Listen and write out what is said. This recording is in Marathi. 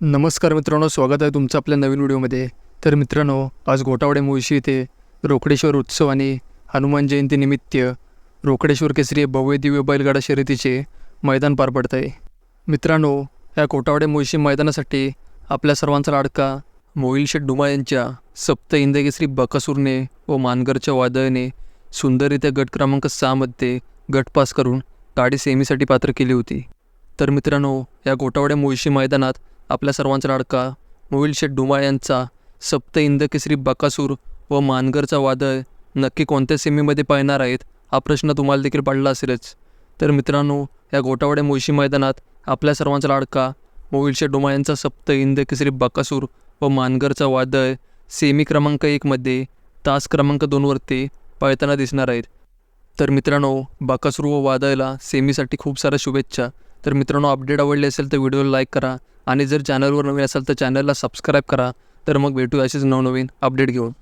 नमस्कार मित्रांनो स्वागत आहे तुमचं आपल्या नवीन व्हिडिओमध्ये. तर मित्रांनो आज घोटावडे मुळशी येथे रोकडेश्वर उत्सव आणि हनुमान जयंतीनिमित्त रोकडेश्वर केसरी भव्य दिव्य बैलगाडा शर्यतीचे मैदान पार पडत आहे. मित्रांनो या कोटावडे मुळशी मैदानासाठी आपल्या सर्वांचा लाडका मोहिल शेठ डुमा यांच्या सप्त इंदकेसरी बकासूरने व मानगरच्या वादळाने सुंदररित्या गट क्रमांक सहामध्ये गट पास करून गाडी सेमीसाठी पात्र केली होती. तर मित्रांनो या गोटावड्या मुळशी मैदानात आपल्या सर्वांचा लाडका मोहिल डुमाळ यांचा सप्त इंद केसरी बकासूर व मानगरचा वादळ नक्की कोणत्या सेमीमध्ये पाहणार आहेत हा प्रश्न तुम्हाला देखील पडला असेलच. तर मित्रांनो या गोटावडे मुळशी मैदानात आपल्या सर्वांचा लाडका मोहिल डुमाळ यांचा सप्त इंद केसरी बकासूर व मानगरचा वादळ सेमी क्रमांक एकमध्ये तास क्रमांक दोनवरती पळताना दिसणार आहेत. तर मित्रांनो बाकासूर व वादळला सेमीसाठी खूप साऱ्या शुभेच्छा. तर मित्रांनो अपडेट आवडले असेल तर व्हिडिओला लाईक करा. आणि जर चॅनलवर नवीन असाल तर चॅनलला सबस्क्राईब करा. तर मग भेटू असेच नवनवीन अपडेट घेऊन.